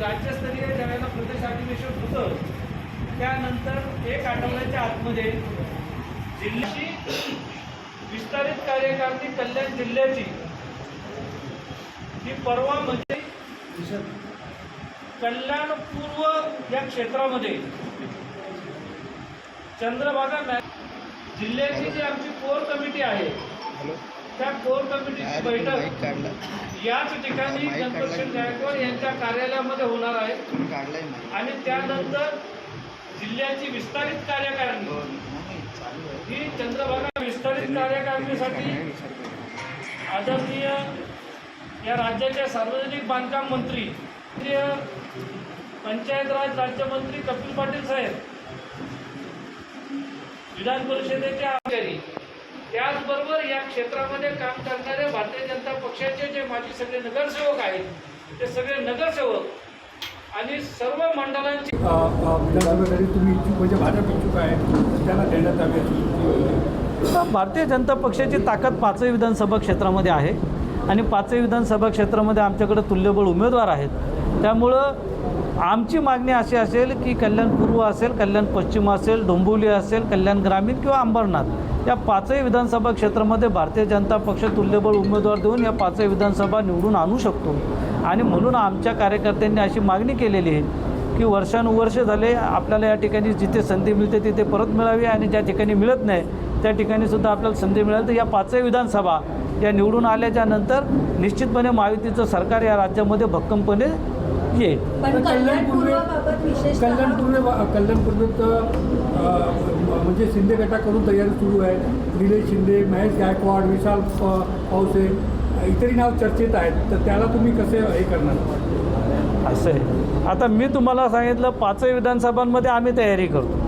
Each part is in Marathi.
राज्यस्तरीय ज्यावेळेला प्रदेश अधिवेशन होतं. त्यानंतर एक आठवड्याच्या आतमध्ये जिल्ह्याची विस्तारित कार्यकारणी कल्याण जिल्ह्याची ही परवा म्हणजे कल्याण पूर्व या क्षेत्रामध्ये चंद्रभागा जिल्ह्याची जी आमची कोर कमिटी आहे त्या कोर कमिटीची बैठक याच ठिकाणी गणपतसिंग गायकवाड यांच्या कार्यालयामध्ये होणार आहे. आणि त्यानंतर जिल्ह्याची विस्तारित कार्यकारिणी. ही चंद्रभागा विस्तारित कार्यकारिणीसाठी आदरणीय या राज्याचे सार्वजनिक बांधकाम मंत्री पंचायत राज राज्यमंत्री कपिल पाटील साहेब विधान परिषदेचे अधिकारी त्याचबरोबर या क्षेत्रामध्ये काम करणारे भारतीय जनता पक्षाचे जे माजी सगळे नगरसेवक आहेत ते सगळे नगरसेवक आणि सर्व मंडळांची विधानसभेसाठी तुम्ही इच्छुक म्हणजे भाजप इच्छुक आहे त्याला देण्यात. आता भारतीय जनता पक्षाची ताकद पाचही विधानसभा क्षेत्रामध्ये आहे आणि पाचही विधानसभा क्षेत्रामध्ये आमच्याकडे तुल्यबळ उमेदवार आहेत त्यामुळं आमची मागणी अशी असेल की कल्याण पूर्व असेल कल्याण पश्चिम असेल डोंबिवली असेल कल्याण ग्रामीण किंवा अंबरनाथ या पाचही विधानसभा क्षेत्रामध्ये भारतीय जनता पक्ष तुल्यबळ उमेदवार देऊन या पाचही विधानसभा निवडून आणू शकतो. आणि म्हणून आमच्या कार्यकर्त्यांनी अशी मागणी केलेली आहे की वर्षानुवर्ष झाले आपल्याला या ठिकाणी जिथे संधी मिळते तिथे परत मिळावी आणि ज्या ठिकाणी मिळत नाही त्या ठिकाणी सुद्धा आपल्याला संधी मिळाली तर या पाचही विधानसभा या निवडून आल्याच्यानंतर निश्चितपणे महायुतीचं सरकार या राज्यामध्ये भक्कमपणे येईल पण कल्याण पूर्वाबाबत विशेष कल्याण पूर्व कल्याण पूर्वेचं अ, म्हणजे शिंदे गटाकडून तयारी सुरू आहे. निलेश शिंदे महेश गायकवाड विशाल पावसे इतरही नाव चर्चेत आहेत. तर त्याला तुम्ही कसे हे करणार? असं आहे. आता मी तुम्हाला सांगितलं पाचही विधानसभांमध्ये आम्ही तयारी करतो.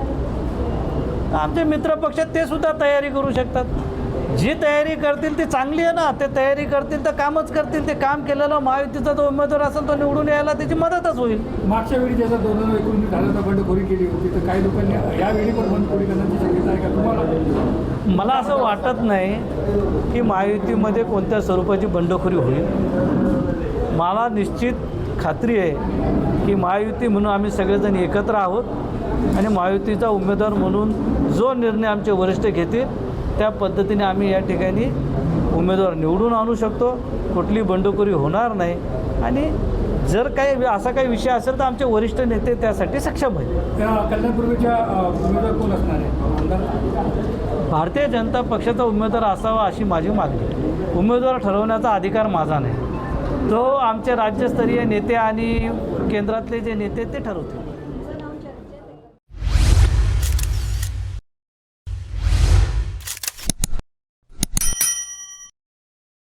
आमचे मित्रपक्ष ते सुद्धा तयारी करू शकतात. जी तयारी करतील ती चांगली आहे ना. ते तयारी करतील तर कामच करतील ते काम केलेलं महायुतीचा जो उमेदवार असेल तो निवडून यायला त्याची मदतच होईल. मागच्या वेळी ज्याचा दोन हजार एकोणीस झाल्याचा बंडखोरी केली होती तर काही लोकांनी यावेळी पण बंडखोरी करण्याची शक्यता आहे का? तुम्हाला? मला असं वाटत नाही की महायुतीमध्ये कोणत्या स्वरूपाची बंडखोरी होईल. मला निश्चित खात्री आहे की महायुती म्हणून आम्ही सगळेजण एकत्र आहोत आणि महायुतीचा उमेदवार म्हणून जो निर्णय आमचे वरिष्ठ घेतील त्या पद्धतीने आम्ही या ठिकाणी उमेदवार निवडून आणू शकतो. कुठली बंडखोरी होणार नाही. आणि जर काही असा काही विषय असेल तर आमचे वरिष्ठ नेते त्यासाठी सक्षम आहेत. भारतीय जनता पक्षाचा उमेदवार असावा अशी माझी मागणी. उमेदवार ठरवण्याचा अधिकार माझा नाही. तो आमचे राज्यस्तरीय नेते आणि केंद्रातले जे नेते ते ठरवतील.